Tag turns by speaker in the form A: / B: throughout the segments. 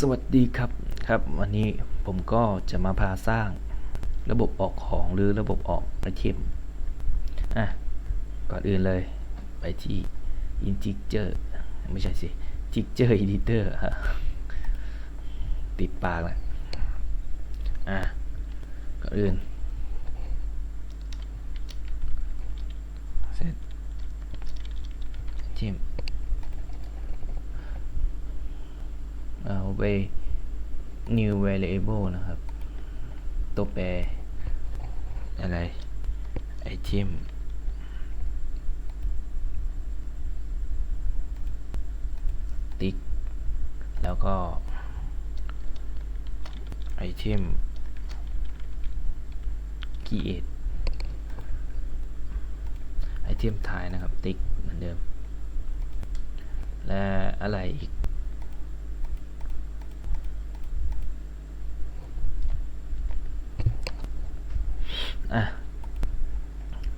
A: สวัสดีครับครับ วันนี้ผมก็จะมาพาสร้างระบบออกของหรือระบบออกไอเทมอะก่อนอื่นเลยไปที่ integer ไม่ใช่สิ integer editor ฮะติดปากแล้วอะก่อนอื่น set item เอา ไป new variable นะครับ ตัวแปร อะไร item ติ๊ก แล้วก็ item create item ท้ายนะครับ ติ๊กเหมือนเดิม และอะไรอีก อะ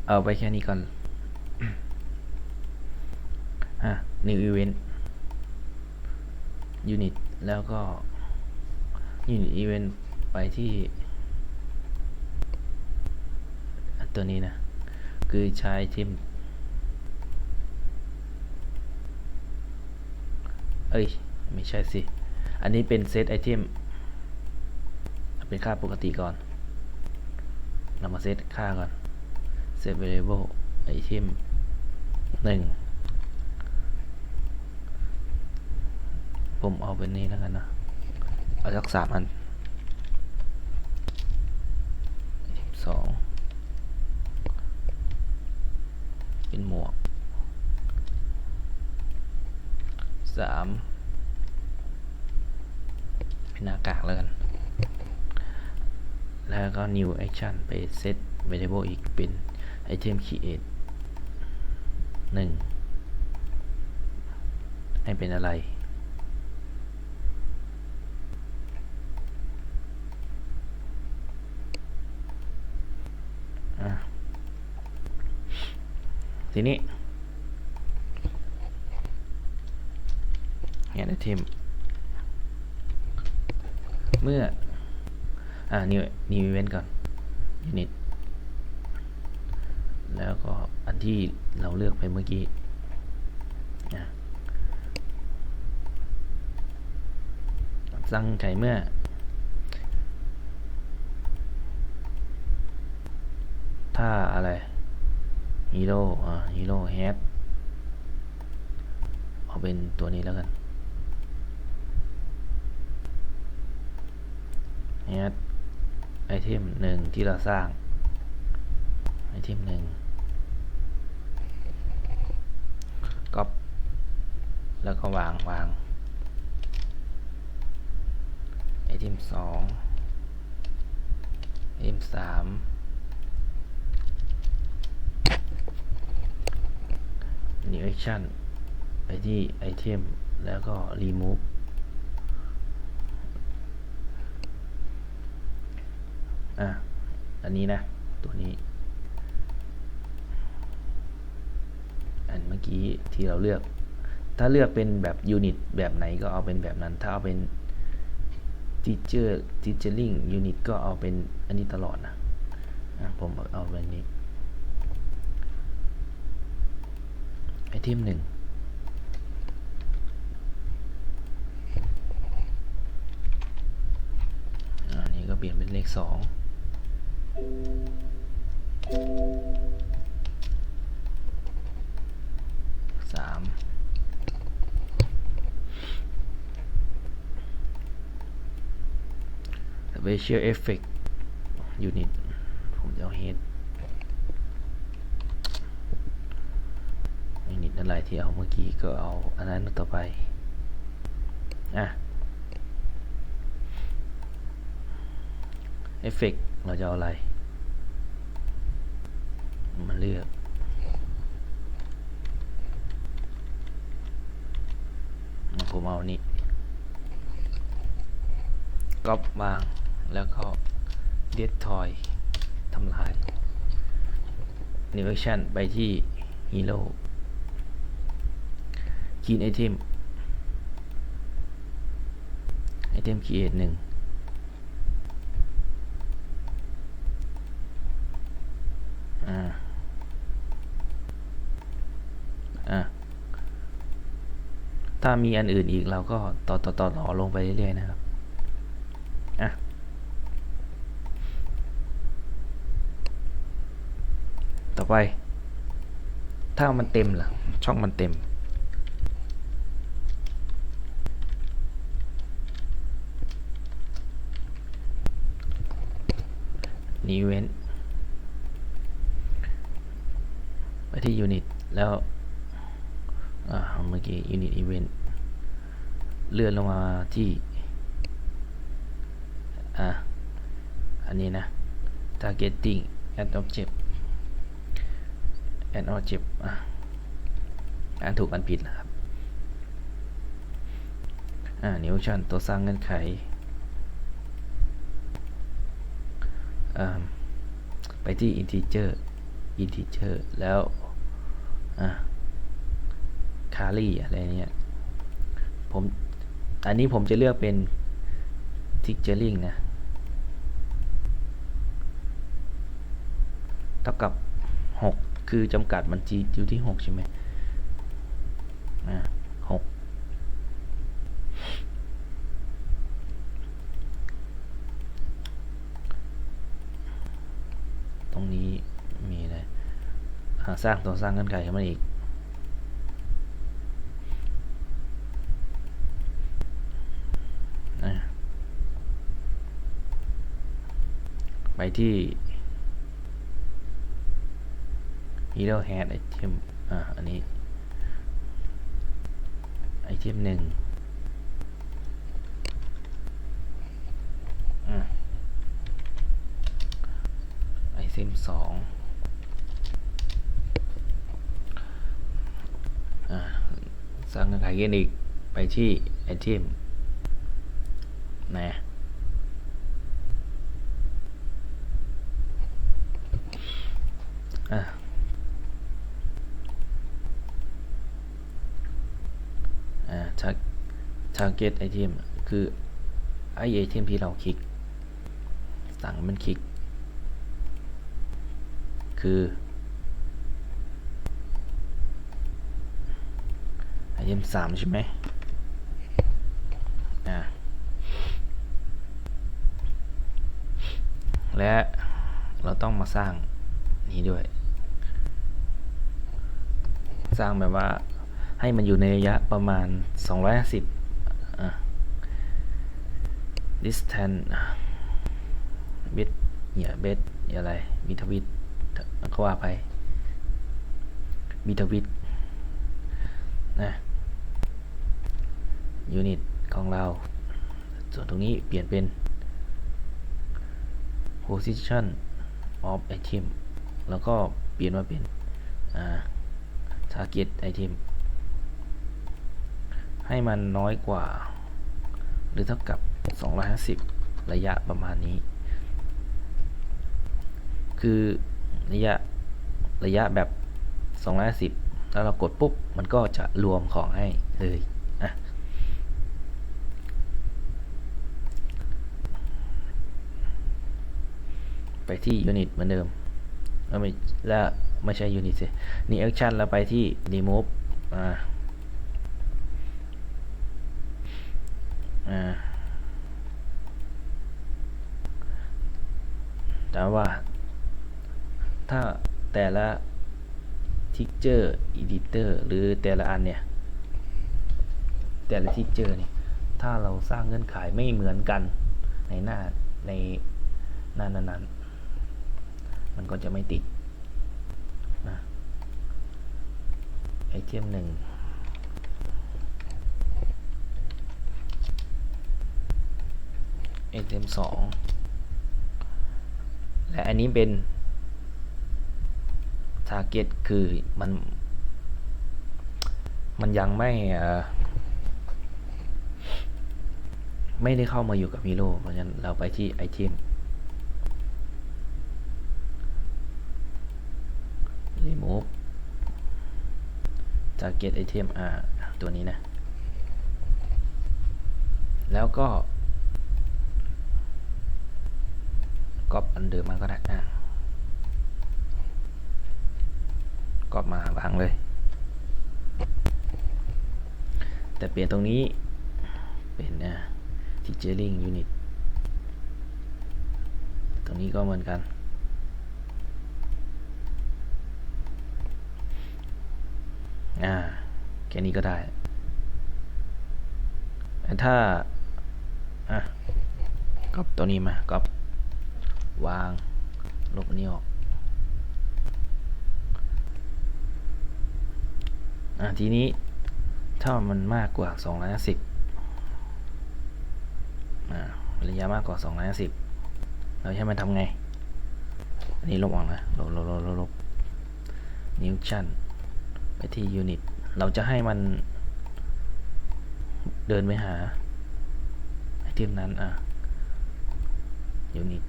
A: เอาไปแค่นี้ก่อน อะ new event unit แล้วก็ unit event ไปที่ ตัวนี้นะ คือใช้ทีมเอ้ย ไม่ใช่สิ อันนี้เป็นเซตไอเทม เป็นค่าปกติก่อน เรามาเซตค่าก่อน set variable item หนึ่งผมเอาเป็นนี้แล้วกันนะ เอาสักสามอันสอง เป็นหมวกสามเป็นหน้ากากแล้วกัน แล้วก็ new action ไป set variable อีกเป็น item create หนึ่งให้เป็นอะไร ทีนี้งาน item เมื่อ อ่า new new event ก่อน unit แล้วก็อันที่เราเลือกไปเมื่อกี้อะสั่งไก่เมื่อ ถ้าอะไรฮีโร่อ่าฮีโร่แฮดเอาเป็นตัวนี้แล้วกันแฮด ไอเทมหนึ่งที่เราสร้าง ไอเทมหนึ่งก๊อปแล้วก็วางวางไอเทมสองไอเทมสาม new action ไปที่ไอเทมแล้วก็ remove อะอันนี้นะตัวนี้ อันเมื่อกี้ที่เราเลือก ถ้าเลือกเป็นแบบยูนิตแบบไหนก็เอาเป็นแบบนั้น ถ้าเอาเป็น teacher teachering unit ก็เอาเป็นอันนี้ตลอดนะะผมเอาแบบนี้ไอเทมหนึ่งอันนี้ก็เปลี่ยนเป็นเลขสอง สาม Special Effect Unit ผมจะเอา Head ยูนิตอะไรที่เอาเมื่อกี้ก็เอาอันนั้นต่อไป อะ เอฟเฟกเราจะเอาอะไร มาเลือก ผมเอานี้ก๊อปวาง แล้วก็เดดทอยทำลาย New Action ไปที่ Hero คีนไอเทม item create หนึ่ง อ่าอะถ้ามีอันอื่นอีกเราก็ต่อต่อต่อต่อลงไปเรื่อยๆนะครับอะต่อไป ถ้ามันเต็มล่ะช่องมันเต็มนี้เว้น ไป ที่ unit แล้วเมื่อกี้ unit event เลื่อนลงมาที่อ่อันนี้นะ targeting add object add object อะอ่านถูกอันผิดนะครับอ่า new action ตัวสร้างเงื่อนไขอ่าไปที่ integer integer แล้ว อ่า carry อะไรเนี้ยผมอันนี้ผมจะเลือกเป็น tickering นะเท่ากับ 6 คือจำกัดมันจีอยู่ที่ 6 ใช่ไหมอ่า6ตรงนี้ สร้างตัวสร้างเงื่อนไขขึ้นมาอีก ไปที่ hero head item อ่า อันนี้ไอเทมหนึ่งอะไอเทมสองอ่า สร้างเงื่อนไขกันอีกไปที่ไอเทมนะอะอ่า tag target item คือไอไอเทมที่เราคลิก สั่งมันคลิก คือ ไอเทมสามใช่ไหมอ่าและเราต้องมาสร้างนี้ด้วย สร้างแบบว่าให้มันอยู่ในระยะประมาณ 250อะ distance bit อย่า bit อย่าอะไรบิทวิตก็ว่าไปบิทวิตนะ unit ของเรา ส่วนตรงนี้เปลี่ยนเป็น position of item แล้วก็เปลี่ยนมาเป็น target item ให้มันน้อยกว่า หรือเท่ากับ 250 ระยะประมาณนี้ คือระยะระยะแบบ 250 แล้วเรากดปุ๊บ มันก็จะรวมของให้เลยอะ ไปที่ unit เหมือนเดิมแล้วไม่แล้วไม่ใช่ unit สินี่ action แล้วไปที่ remove อ่าอ่าแต่ว่าถ้าแต่ละ teacher editor หรือแต่ละอันเนี่ย แต่ละ teacher นี่ถ้าเราสร้างเงื่อนไขไม่เหมือนกันในหน้าในหน้านั้นๆ มันก็จะไม่ติดนะไอเทมหนึ่งไอเทมสองและอันนี้เป็น target คือมัน มันยังไม่ไม่ได้เข้ามาอยู่กับฮีโร่เพราะฉะนั้นเราไปที่ไอเทม จากเกตไอเทมตัวนี้นะ แล้วก็กรอบอันเดิมมาก็ได้นะกรอบมาวางเลย แต่เปลี่ยนตรงนี้เป็นนะจอร์ลิงยูนิตตรงนี้ก็เหมือนกัน อ่าแค่นี้ก็ได้แต่ถ้าอะก๊อปตัวนี้มาก๊อปวางลบนี้ออกอะทีนี้ถ้ามันมากกว่า250อ่าระยะมากกว่า250เราใช้มันทำไง อันนี้ลบออกนะลบลบลบลบลบนิ้วชั่น ไปที่ยูนิตเราจะให้มันเดินไปหาไอเทมนั้นอะยูนิต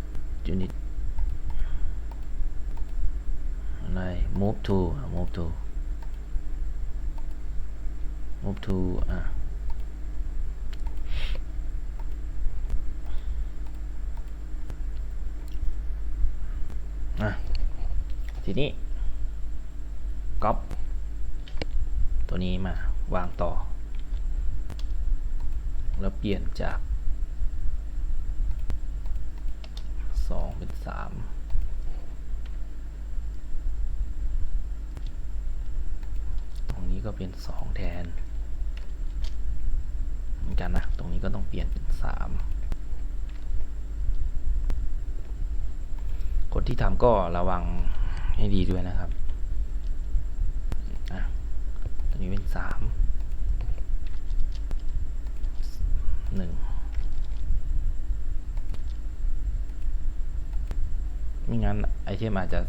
A: ยูนิตอะไร move to move to move to อะอะทีนี้ก๊อป ตัวนี้มาวางต่อ แล้วเปลี่ยนจาก 2 เป็น 3 ตรงนี้ก็เป็น 2 แทน เหมือนกันนะ ตรงนี้ก็ต้องเปลี่ยนเป็น 3 คนที่ทำก็ระวังให้ดีด้วยนะครับ รงนี้เป็นสามหนึ่งไม่งั้นไอเทมอาจจะ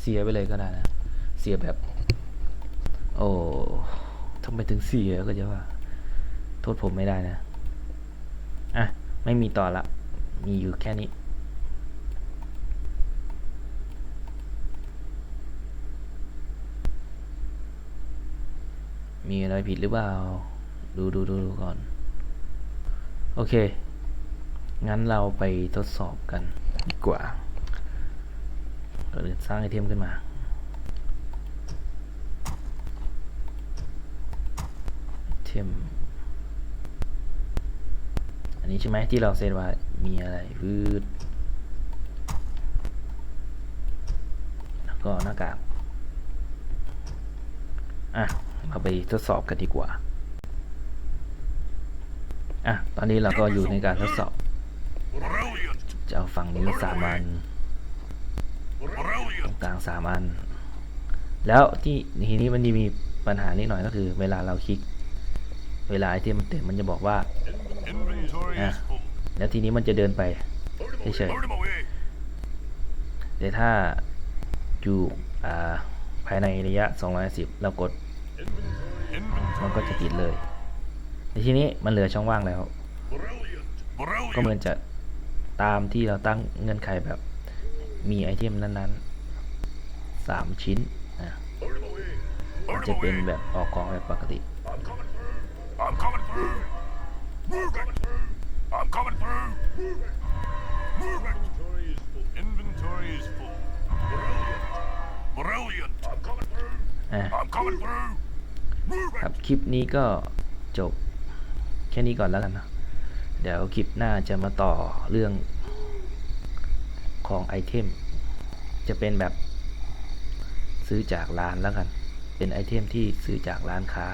A: เสียไปเลยก็ได้นะ เสียแบบ โอ้ทำไมถึงเสียก็จะว่า โทษผมไม่ได้นะ อะ ไม่มีต่อละ มีอยู่แค่นี้ มีอะไรผิดหรือเปล่า ดูดูดูดูก่อน โอเค งั้นเราไปทดสอบกันดีกว่าเราจะสร้างไอเทมขึ้นมาไอเทม อันนี้ใช่ไหมที่เราเซตไว้มีอะไรวืดแล้วก็หน้ากาก อะ เราไปทดสอบกันดีกว่า อะ ตอนนี้เราก็อยู่ในการทดสอบ จะเอาฝั่งนี้สามอัน ตรงกลางสามอัน แล้วที่ทีนี้มันจะมีปัญหานิดหน่อยก็คือ เวลาเราคลิก เวลาไอเทมมันเต็มมันจะบอกว่า
B: นะ
A: แล้วทีนี้มันจะเดินไปเฉยๆแต่ถ้าอยู่อ่าภายในระยะ210เรากด มันก็จะติดเลยในที่นี้มันเหลือช่องว่างแล้ว
B: Brilliant!
A: ก็เหมื
B: Brilliant!
A: อนจะตามที่เราตั้งเงื่อนไขแบบมีไอเทมนั้นๆ 3 ชิ้นนะ
B: Load him away.
A: มัน
B: Load
A: จะ
B: him
A: เป็น
B: away.
A: แบบออกกองแบบปกติ
B: I'm coming through. I'm coming through. Move it. I'm coming through. Move it. Inventory is full. Inventory is full. Brilliant! Brilliant! I'm coming through.
A: อะ
B: I'm coming through.
A: ครับคลิปนี้ก็จบแค่นี้ก่อนแล้วกันนะเดี๋ยวคลิปหน้าจะมาต่อเรื่องของไอเทม จะเป็นแบบซื้อจากร้านแล้วกัน เป็นไอเทมที่ซื้อจากร้านค้า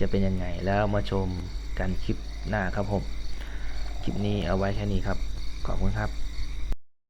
A: จะเป็นยังไงแล้วมาชมกันคลิปหน้าครับผม คลิปนี้เอาไว้แค่นี้ครับ ขอบคุณครับ